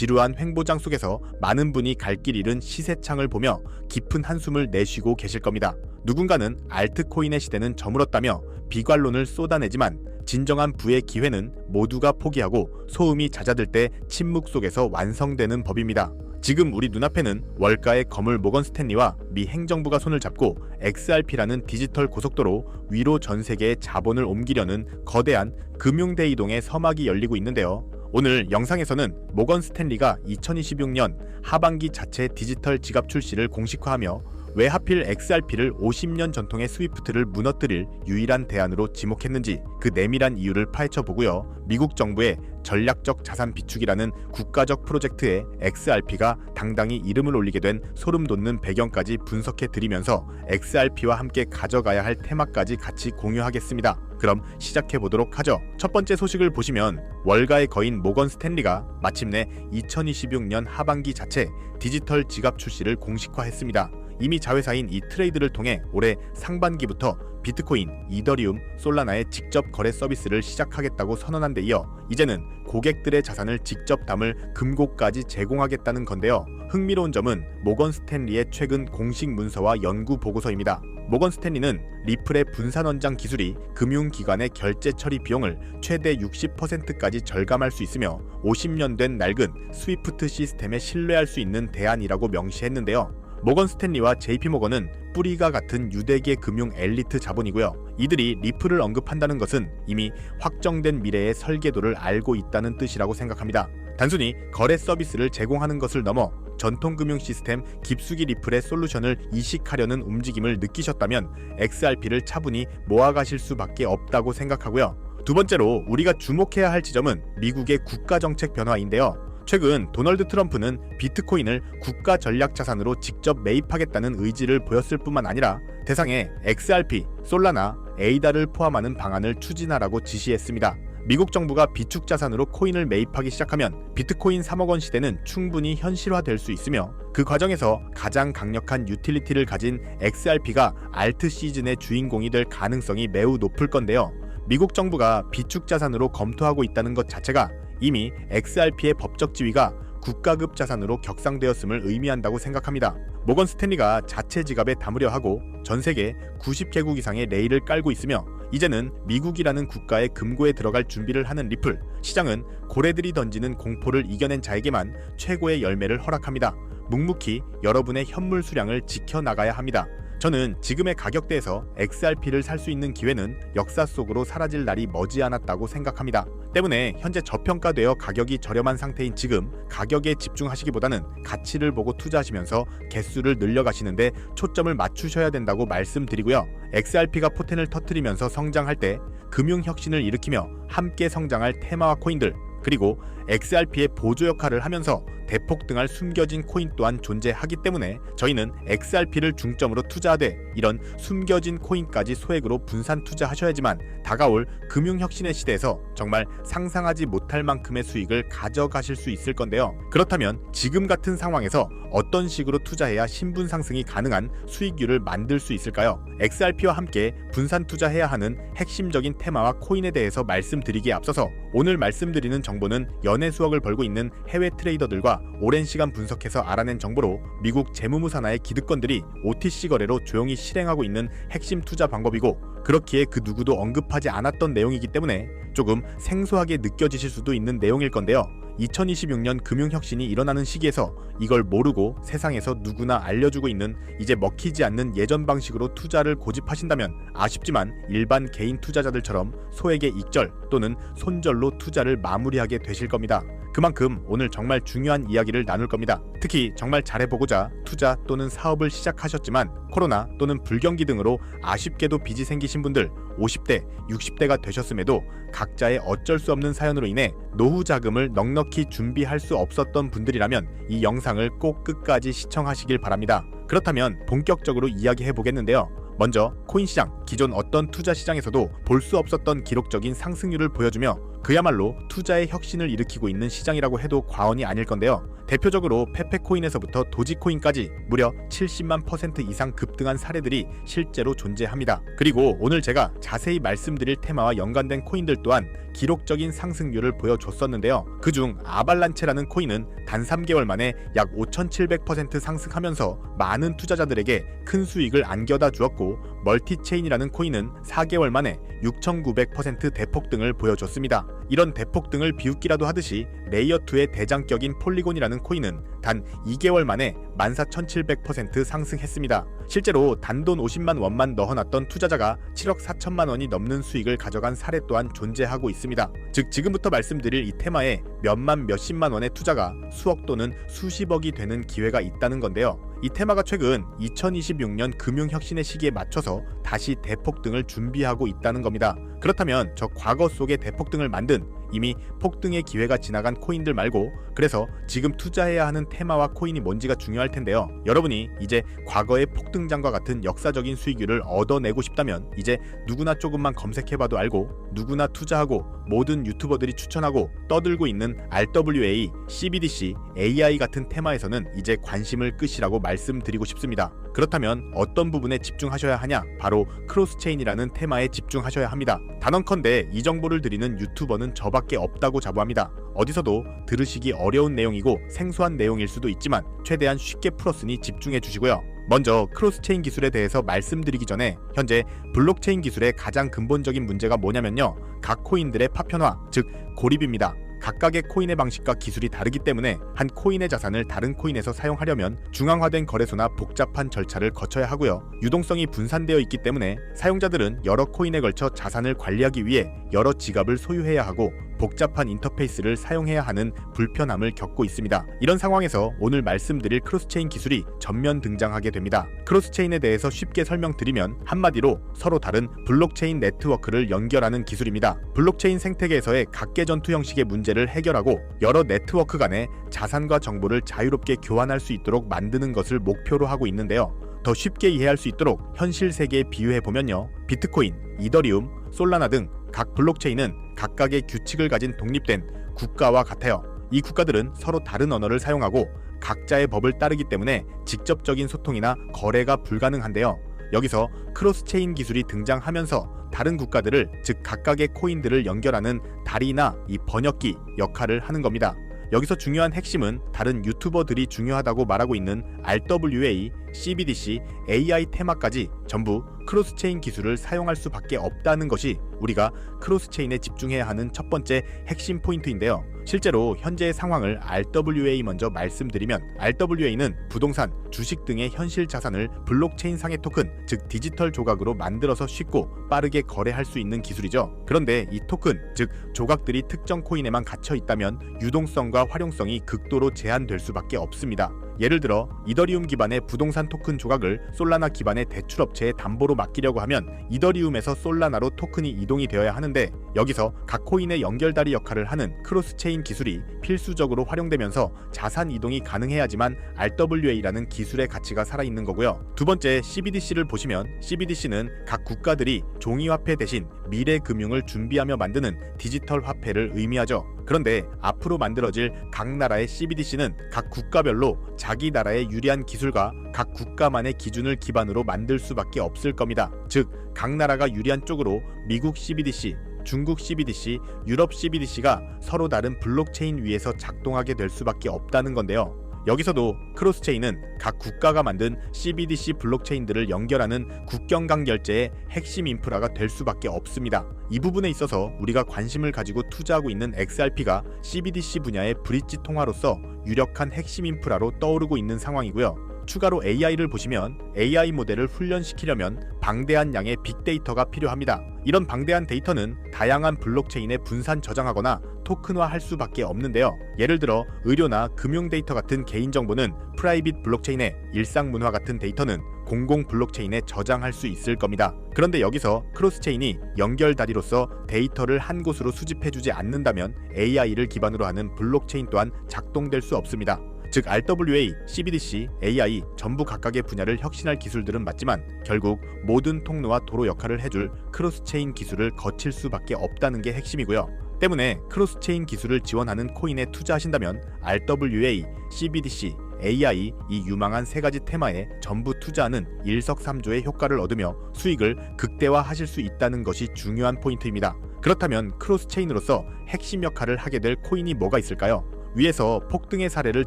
지루한 횡보장 속에서 많은 분이 갈 길 잃은 시세창을 보며 깊은 한숨을 내쉬고 계실 겁니다. 누군가는 알트코인의 시대는 저물었다며 비관론을 쏟아내지만 진정한 부의 기회는 모두가 포기하고 소음이 잦아들 때 침묵 속에서 완성되는 법입니다. 지금 우리 눈앞에는 월가의 거물 모건 스탠리와 미 행정부가 손을 잡고 XRP라는 디지털 고속도로 위로 전 세계의 자본을 옮기려는 거대한 금융대 이동의 서막이 열리고 있는데요. 오늘 영상에서는 모건 스탠리가 2026년 하반기 자체 디지털 지갑 출시를 공식화하며 왜 하필 XRP를 50년 전통의 스위프트를 무너뜨릴 유일한 대안으로 지목했는지 그 내밀한 이유를 파헤쳐 보고요. 미국 정부의 전략적 자산 비축이라는 국가적 프로젝트에 XRP가 당당히 이름을 올리게 된 소름 돋는 배경까지 분석해 드리면서 XRP와 함께 가져가야 할 테마까지 같이 공유하겠습니다. 그럼 시작해 보도록 하죠. 첫 번째 소식을 보시면 월가의 거인 모건 스탠리가 마침내 2026년 하반기 자체 디지털 지갑 출시를 공식화했습니다. 이미 자회사인 이 트레이드를 통해 올해 상반기부터 비트코인, 이더리움, 솔라나의 직접 거래 서비스를 시작하겠다고 선언한 데 이어 이제는 고객들의 자산을 직접 담을 금고까지 제공하겠다는 건데요. 흥미로운 점은 모건 스탠리의 최근 공식 문서와 연구 보고서입니다. 모건 스탠리는 리플의 분산 원장 기술이 금융기관의 결제 처리 비용을 최대 60%까지 절감할 수 있으며 50년 된 낡은 스위프트 시스템에 신뢰할 수 있는 대안이라고 명시했는데요. 모건 스탠리와 JP 모건은 뿌리가 같은 유대계 금융 엘리트 자본이고요. 이들이 리플을 언급한다는 것은 이미 확정된 미래의 설계도를 알고 있다는 뜻이라고 생각합니다. 단순히 거래 서비스를 제공하는 것을 넘어 전통 금융 시스템 깊숙이 리플의 솔루션을 이식하려는 움직임을 느끼셨다면 XRP를 차분히 모아가실 수밖에 없다고 생각하고요. 두 번째로 우리가 주목해야 할 지점은 미국의 국가 정책 변화인데요. 최근 도널드 트럼프는 비트코인을 국가 전략 자산으로 직접 매입하겠다는 의지를 보였을 뿐만 아니라 대상에 XRP, 솔라나, 에이다를 포함하는 방안을 추진하라고 지시했습니다. 미국 정부가 비축 자산으로 코인을 매입하기 시작하면 비트코인 3억 원 시대는 충분히 현실화될 수 있으며 그 과정에서 가장 강력한 유틸리티를 가진 XRP가 알트 시즌의 주인공이 될 가능성이 매우 높을 건데요. 미국 정부가 비축 자산으로 검토하고 있다는 것 자체가 이미 XRP의 법적 지위가 국가급 자산으로 격상되었음을 의미한다고 생각합니다. 모건 스탠리가 자체 지갑에 담으려 하고 전 세계 90개국 이상의 레일을 깔고 있으며 이제는 미국이라는 국가의 금고에 들어갈 준비를 하는 리플 시장은 고래들이 던지는 공포를 이겨낸 자에게만 최고의 열매를 허락합니다. 묵묵히 여러분의 현물 수량을 지켜나가야 합니다. 저는 지금의 가격대에서 XRP를 살 수 있는 기회는 역사 속으로 사라질 날이 머지않았다고 생각합니다. 때문에 현재 저평가되어 가격이 저렴한 상태인 지금 가격에 집중하시기보다는 가치를 보고 투자하시면서 개수를 늘려가시는데 초점을 맞추셔야 된다고 말씀드리고요. XRP가 포텐을 터트리면서 성장할 때 금융 혁신을 일으키며 함께 성장할 테마와 코인들 그리고 XRP의 보조 역할을 하면서 대폭 등할 숨겨진 코인 또한 존재하기 때문에 저희는 XRP를 중점으로 투자하되 이런 숨겨진 코인까지 소액으로 분산 투자하셔야지만 다가올 금융혁신의 시대에서 정말 상상하지 못할 만큼의 수익을 가져가실 수 있을 건데요. 그렇다면 지금 같은 상황에서 어떤 식으로 투자해야 신분 상승이 가능한 수익률을 만들 수 있을까요? XRP와 함께 분산 투자해야 하는 핵심적인 테마와 코인에 대해서 말씀드리기에 앞서서 오늘 말씀드리는 정보는 연애 수억을 벌고 있는 해외 트레이더들과 오랜 시간 분석해서 알아낸 정보로 미국 재무무 산하의 기득권들이 OTC 거래로 조용히 실행하고 있는 핵심 투자 방법이고 그렇기에 그 누구도 언급하지 않았던 내용이기 때문에 조금 생소하게 느껴지실 수도 있는 내용일 건데요. 2026년 금융혁신이 일어나는 시기에서 이걸 모르고 세상에서 누구나 알려주고 있는 이제 먹히지 않는 예전 방식으로 투자를 고집하신다면 아쉽지만 일반 개인 투자자들처럼 소액의 익절 또는 손절로 투자를 마무리하게 되실 겁니다. 그만큼 오늘 정말 중요한 이야기를 나눌 겁니다. 특히 정말 잘해보고자 투자 또는 사업을 시작하셨지만 코로나 또는 불경기 등으로 아쉽게도 빚이 생기신 분들 50대, 60대가 되셨음에도 각자의 어쩔 수 없는 사연으로 인해 노후 자금을 넉넉히 준비할 수 없었던 분들이라면 이 영상을 꼭 끝까지 시청하시길 바랍니다. 그렇다면 본격적으로 이야기해 보겠는데요. 먼저 코인 시장, 기존 어떤 투자 시장에서도 볼 수 없었던 기록적인 상승률을 보여주며 그야말로 투자의 혁신을 일으키고 있는 시장이라고 해도 과언이 아닐 건데요. 대표적으로 페페코인에서부터 도지코인까지 무려 70만 퍼센트 이상 급등한 사례들이 실제로 존재합니다. 그리고 오늘 제가 자세히 말씀드릴 테마와 연관된 코인들 또한 기록적인 상승률을 보여줬었는데요. 그중 아발란체라는 코인은 단 3개월 만에 약 5,700% 상승하면서 많은 투자자들에게 큰 수익을 안겨다 주었고 멀티체인이라는 코인은 4개월 만에 6,900% 대폭등을 보여줬습니다. 이런 대폭 등을 비웃기라도 하듯이 레이어2의 대장격인 폴리곤이라는 코인은 단 2개월 만에 14,700% 상승했습니다. 실제로 단돈 50만 원만 넣어놨던 투자자가 7억 4천만 원이 넘는 수익을 가져간 사례 또한 존재하고 있습니다. 즉 지금부터 말씀드릴 이 테마에 몇만 몇십만 원의 투자가 수억 또는 수십억이 되는 기회가 있다는 건데요. 이 테마가 최근 2026년 금융혁신의 시기에 맞춰서 다시 대폭 등을 준비하고 있다는 겁니다. 그렇다면 저 과거 속의 대폭등을 만든 이미 폭등의 기회가 지나간 코인들 말고 그래서 지금 투자해야 하는 테마와 코인이 뭔지가 중요할 텐데요. 여러분이 이제 과거의 폭등장과 같은 역사적인 수익률을 얻어내고 싶다면 이제 누구나 조금만 검색해봐도 알고 누구나 투자하고 모든 유튜버들이 추천하고 떠들고 있는 RWA, CBDC, AI 같은 테마에서는 이제 관심을 끄시라고 말씀드리고 싶습니다. 그렇다면 어떤 부분에 집중하셔야 하냐? 바로 크로스체인이라는 테마에 집중하셔야 합니다. 단언컨대 이 정보를 드리는 유튜버는 저밖에 없다고 자부합니다. 어디서도 들으시기 어려운 내용이고 생소한 내용일 수도 있지만 최대한 쉽게 풀었으니 집중해 주시고요. 먼저 크로스체인 기술에 대해서 말씀드리기 전에 현재 블록체인 기술의 가장 근본적인 문제가 뭐냐면요. 각 코인들의 파편화, 즉 고립입니다. 각각의 코인의 방식과 기술이 다르기 때문에 한 코인의 자산을 다른 코인에서 사용하려면 중앙화된 거래소나 복잡한 절차를 거쳐야 하고요. 유동성이 분산되어 있기 때문에 사용자들은 여러 코인에 걸쳐 자산을 관리하기 위해 여러 지갑을 소유해야 하고 복잡한 인터페이스를 사용해야 하는 불편함을 겪고 있습니다. 이런 상황에서 오늘 말씀드릴 크로스체인 기술이 전면 등장하게 됩니다. 크로스체인에 대해서 쉽게 설명드리면 한마디로 서로 다른 블록체인 네트워크를 연결하는 기술입니다. 블록체인 생태계에서의 각계 전투 형식의 문제를 해결하고 여러 네트워크 간의 자산과 정보를 자유롭게 교환할 수 있도록 만드는 것을 목표로 하고 있는데요. 더 쉽게 이해할 수 있도록 현실 세계에 비유해 보면요. 비트코인, 이더리움, 솔라나 등 각 블록체인은 각각의 규칙을 가진 독립된 국가와 같아요. 이 국가들은 서로 다른 언어를 사용하고 각자의 법을 따르기 때문에 직접적인 소통이나 거래가 불가능한데요. 여기서 크로스체인 기술이 등장하면서 다른 국가들을 즉 각각의 코인들을 연결하는 다리나 이 번역기 역할을 하는 겁니다. 여기서 중요한 핵심은 다른 유튜버들이 중요하다고 말하고 있는 RWA, CBDC, AI 테마까지 전부 크로스체인 기술을 사용할 수밖에 없다는 것이 우리가 크로스체인에 집중해야 하는 첫 번째 핵심 포인트인데요. 실제로 현재의 상황을 RWA 먼저 말씀드리면 RWA는 부동산, 주식 등의 현실 자산을 블록체인 상의 토큰, 즉 디지털 조각으로 만들어서 쉽고 빠르게 거래할 수 있는 기술이죠. 그런데 이 토큰, 즉 조각들이 특정 코인에만 갇혀 있다면 유동성과 활용성이 극도로 제한될 수밖에 없습니다. 예를 들어 이더리움 기반의 부동산 토큰 조각을 솔라나 기반의 대출업체에 담보로 맡기려고 하면 이더리움에서 솔라나로 토큰이 이동이 되어야 하는데 여기서 각 코인의 연결다리 역할을 하는 크로스체인 기술이 필수적으로 활용되면서 자산 이동이 가능해야지만 RWA라는 기술의 가치가 살아있는 거고요. 두 번째 CBDC를 보시면 CBDC는 각 국가들이 종이화폐 대신 미래 금융을 준비하며 만드는 디지털 화폐를 의미하죠. 그런데 앞으로 만들어질 각 나라의 CBDC는 각 국가별로 자기 나라의 유리한 기술과 각 국가만의 기준을 기반으로 만들 수밖에 없을 겁니다. 즉, 각 나라가 유리한 쪽으로 미국 CBDC, 중국 CBDC, 유럽 CBDC가 서로 다른 블록체인 위에서 작동하게 될 수밖에 없다는 건데요. 여기서도 크로스체인은 각 국가가 만든 CBDC 블록체인들을 연결하는 국경간 결제의 핵심 인프라가 될 수밖에 없습니다. 이 부분에 있어서 우리가 관심을 가지고 투자하고 있는 XRP가 CBDC 분야의 브릿지 통화로서 유력한 핵심 인프라로 떠오르고 있는 상황이고요. 추가로 AI를 보시면 AI 모델을 훈련시키려면 방대한 양의 빅데이터가 필요합니다. 이런 방대한 데이터는 다양한 블록체인에 분산 저장하거나 토큰화할 수밖에 없는데요. 예를 들어 의료나 금융 데이터 같은 개인 정보는 프라이빗 블록체인에 일상 문화 같은 데이터는 공공 블록체인에 저장할 수 있을 겁니다. 그런데 여기서 크로스체인이 연결다리로서 데이터를 한 곳으로 수집해주지 않는다면 AI를 기반으로 하는 블록체인 또한 작동될 수 없습니다. 즉 RWA, CBDC, AI 전부 각각의 분야를 혁신할 기술들은 맞지만 결국 모든 통로와 도로 역할을 해줄 크로스체인 기술을 거칠 수밖에 없다는 게 핵심이고요. 때문에 크로스체인 기술을 지원하는 코인에 투자하신다면 RWA, CBDC, AI 이 유망한 세 가지 테마에 전부 투자하는 일석삼조의 효과를 얻으며 수익을 극대화하실 수 있다는 것이 중요한 포인트입니다. 그렇다면 크로스체인으로서 핵심 역할을 하게 될 코인이 뭐가 있을까요? 위에서 폭등의 사례를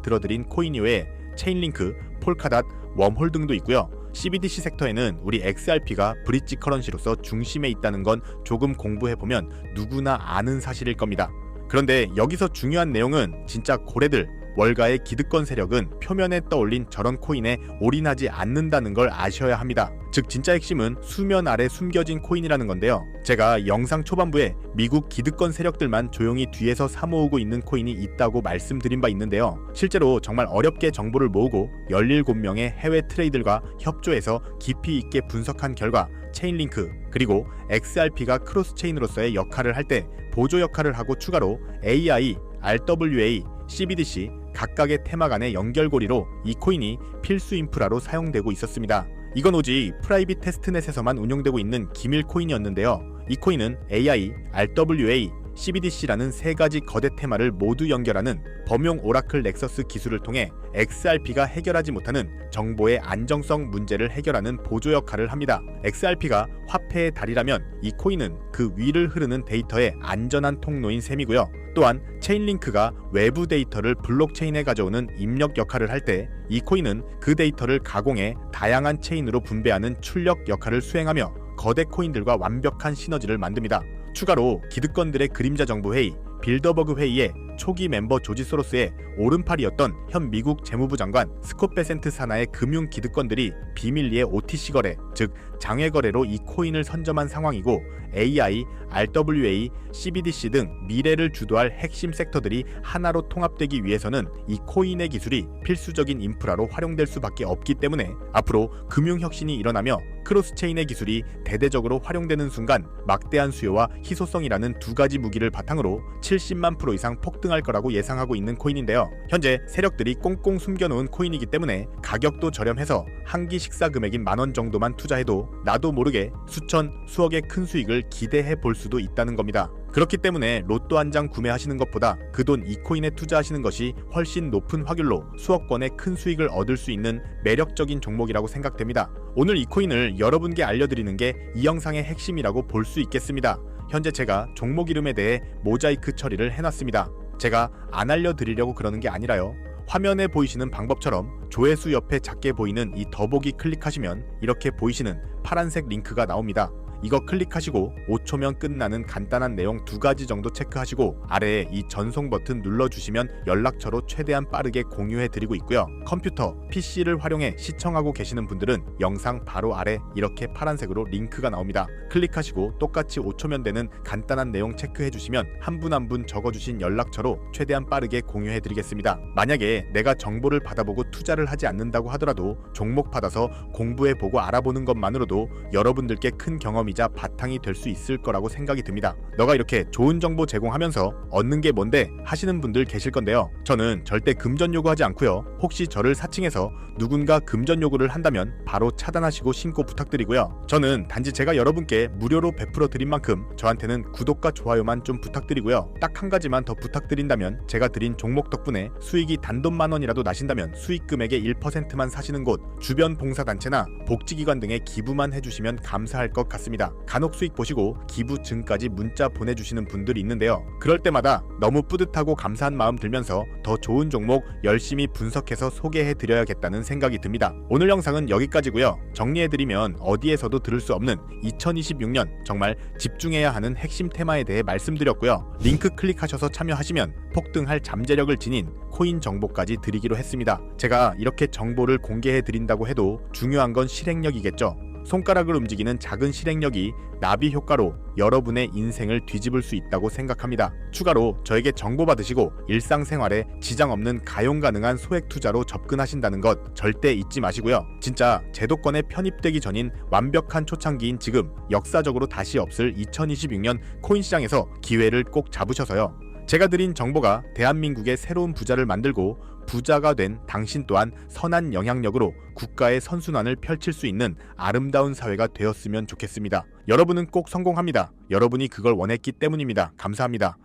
들어드린 코인 이외에 체인링크, 폴카닷, 웜홀 등도 있고요. CBDC 섹터에는 우리 XRP가 브릿지 커런시로서 중심에 있다는 건 조금 공부해보면 누구나 아는 사실일 겁니다. 그런데 여기서 중요한 내용은 진짜 고래들, 월가의 기득권 세력은 표면에 떠올린 저런 코인에 올인하지 않는다는 걸 아셔야 합니다. 즉 진짜 핵심은 수면 아래 숨겨진 코인이라는 건데요. 제가 영상 초반부에 미국 기득권 세력들만 조용히 뒤에서 사모으고 있는 코인이 있다고 말씀드린 바 있는데요. 실제로 정말 어렵게 정보를 모으고 17명의 해외 트레이들과 협조해서 깊이 있게 분석한 결과 체인링크 그리고 XRP가 크로스체인으로서의 역할을 할 때 보조 역할을 하고 추가로 AI, RWA, CBDC 각각의 테마 간의 연결고리로 이 코인이 필수 인프라로 사용되고 있었습니다. 이건 오직 프라이빗 테스트넷에서만 운용되고 있는 기밀 코인이었는데요. 이 코인은 AI, RWA, CBDC라는 세 가지 거대 테마를 모두 연결하는 범용 오라클 넥서스 기술을 통해 XRP가 해결하지 못하는 정보의 안정성 문제를 해결하는 보조 역할을 합니다. XRP가 화폐의 달이라면 이 코인은 그 위를 흐르는 데이터의 안전한 통로인 셈이고요. 또한 체인링크가 외부 데이터를 블록체인에 가져오는 입력 역할을 할 때 이 코인은 그 데이터를 가공해 다양한 체인으로 분배하는 출력 역할을 수행하며 거대 코인들과 완벽한 시너지를 만듭니다. 추가로 기득권들의 그림자 정부 회의, 빌더버그 회의의 초기 멤버 조지 소로스의 오른팔이었던 현 미국 재무부 장관 스콧 베센트 산하의 금융 기득권들이 비밀리에 OTC 거래, 즉 장외 거래로 이 코인을 선점한 상황이고 AI, RWA, CBDC 등 미래를 주도할 핵심 섹터들이 하나로 통합되기 위해서는 이 코인의 기술이 필수적인 인프라로 활용될 수밖에 없기 때문에 앞으로 금융 혁신이 일어나며 크로스체인의 기술이 대대적으로 활용되는 순간 막대한 수요와 희소성이라는 두 가지 무기를 바탕으로 70만 프로 이상 폭등 할 거라고 예상하고 있는 코인인데요. 현재 세력들이 꽁꽁 숨겨놓은 코인이기 때문에 가격도 저렴해서 한 끼 식사 금액인 만 원 정도만 투자해도 나도 모르게 수천, 수억의 큰 수익을 기대해 볼 수도 있다는 겁니다. 그렇기 때문에 로또 한 장 구매하시는 것보다 그 돈 이 코인에 투자하시는 것이 훨씬 높은 확률로 수억 건의 큰 수익을 얻을 수 있는 매력적인 종목이라고 생각됩니다. 오늘 이 코인을 여러분께 알려드리는 게 이 영상의 핵심이라고 볼 수 있겠습니다. 현재 제가 종목 이름에 대해 모자이크 처리를 해놨습니다. 제가 안 알려드리려고 그러는 게 아니라요. 화면에 보이시는 방법처럼 조회수 옆에 작게 보이는 이 더보기 클릭하시면 이렇게 보이시는 파란색 링크가 나옵니다. 이거 클릭하시고 5초면 끝나는 간단한 내용 두 가지 정도 체크하시고 아래에 이 전송 버튼 눌러주시면 연락처로 최대한 빠르게 공유해 드리고 있고요. 컴퓨터, PC를 활용해 시청하고 계시는 분들은 영상 바로 아래 이렇게 파란색으로 링크가 나옵니다. 클릭하시고 똑같이 5초면 되는 간단한 내용 체크해 주시면 한 분 한분 적어주신 연락처로 최대한 빠르게 공유해 드리겠습니다. 만약에 내가 정보를 받아보고 투자를 하지 않는다고 하더라도 종목 받아서 공부해 보고 알아보는 것만으로도 여러분들께 큰 경험이 이자 바탕이 될 수 있을 거라고 생각이 듭니다. 너가 이렇게 좋은 정보 제공하면서 얻는 게 뭔데 하시는 분들 계실 건데요. 저는 절대 금전 요구하지 않고요. 혹시 저를 사칭해서 누군가 금전 요구를 한다면 바로 차단하시고 신고 부탁드리고요. 저는 단지 제가 여러분께 무료로 베풀어 드린 만큼 저한테는 구독과 좋아요만 좀 부탁드리고요. 딱 한 가지만 더 부탁드린다면 제가 드린 종목 덕분에 수익이 단돈 만 원이라도 나신다면 수익 금액의 1%만 사시는 곳 주변 봉사단체나 복지기관 등에 기부만 해주시면 감사할 것 같 습니다. 간혹 수익 보시고 기부증까지 문자 보내주시는 분들이 있는데요. 그럴 때마다 너무 뿌듯하고 감사한 마음 들면서 더 좋은 종목 열심히 분석해서 소개해 드려야겠다는 생각이 듭니다. 오늘 영상은 여기까지고요. 정리해 드리면 어디에서도 들을 수 없는 2026년 정말 집중해야 하는 핵심 테마에 대해 말씀드렸고요. 링크 클릭하셔서 참여하시면 폭등할 잠재력을 지닌 코인 정보까지 드리기로 했습니다. 제가 이렇게 정보를 공개해 드린다고 해도 중요한 건 실행력이겠죠. 손가락을 움직이는 작은 실행력이 나비 효과로 여러분의 인생을 뒤집을 수 있다고 생각합니다. 추가로 저에게 정보 받으시고 일상생활에 지장 없는 가용 가능한 소액 투자로 접근하신다는 것 절대 잊지 마시고요. 진짜 제도권에 편입되기 전인 완벽한 초창기인 지금 역사적으로 다시 없을 2026년 코인 시장에서 기회를 꼭 잡으셔서요. 제가 드린 정보가 대한민국의 새로운 부자를 만들고 부자가 된 당신 또한 선한 영향력으로 국가의 선순환을 펼칠 수 있는 아름다운 사회가 되었으면 좋겠습니다. 여러분은 꼭 성공합니다. 여러분이 그걸 원했기 때문입니다. 감사합니다.